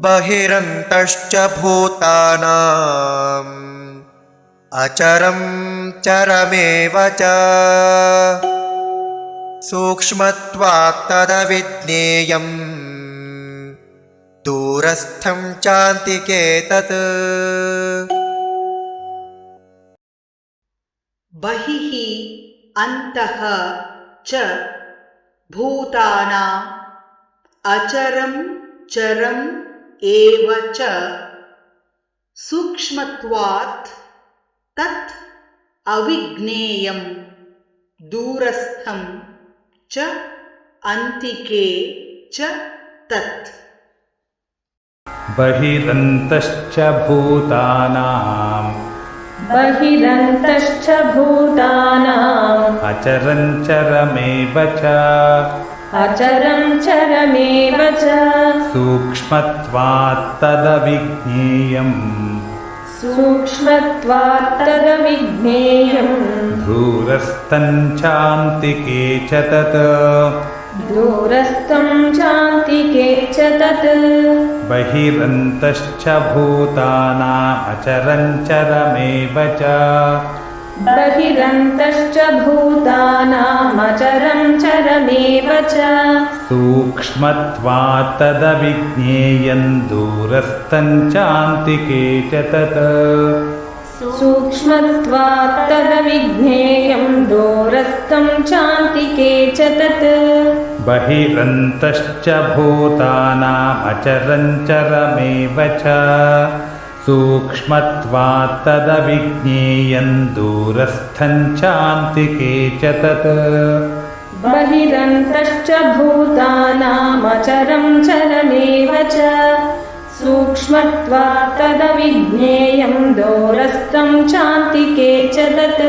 बहिरन्तश्च भूतानाम्। अचरं चरमेव च। सूक्ष्मत्वात्तदविज्ञेयम्। दूरस्थं चान्तिके तत् बहिः अन्तः च भूतानाम्। अचरं चरम् एव च सूक्ष्मत्वात् तत् अविज्ञेयं दूरस्थं च अन्तिके च तत्। बहिरन्तश्च भूतानाम् बहिरन्तश्च भूतानाम् अचरञ्चरमेव च अचरं चरमेव च। सूक्ष्मत्वात्तदविज्ञेयम्। सूक्ष्मत्वात्तदविज्ञेयम्। दूरस्थञ्चान्तिके च तत्। दूरस्थं चान्तिके च तत्। बहिरन्तश्च भूतानामचरञ्चरमेव च बहिरन्तश्च भूतानामचरं चरमेव च। सूक्ष्मत्वात्तदविज्ञेयम् दूरस्थञ्चान्तिके च तत् सूक्ष्मत्वात्तदविज्ञेयं दूरस्थं चान्तिके च तत् बहिरन्तश्च भूतानामचरञ्चरमेव च सूक्ष्मत्वात्तदविज्ञेयम् दूरस्थञ्चान्तिके च तत् बहिरन्तश्च भूतानामचरं चरमेव च। सूक्ष्मत्वात्तदविज्ञेयं दूरस्थं चान्तिके च तत्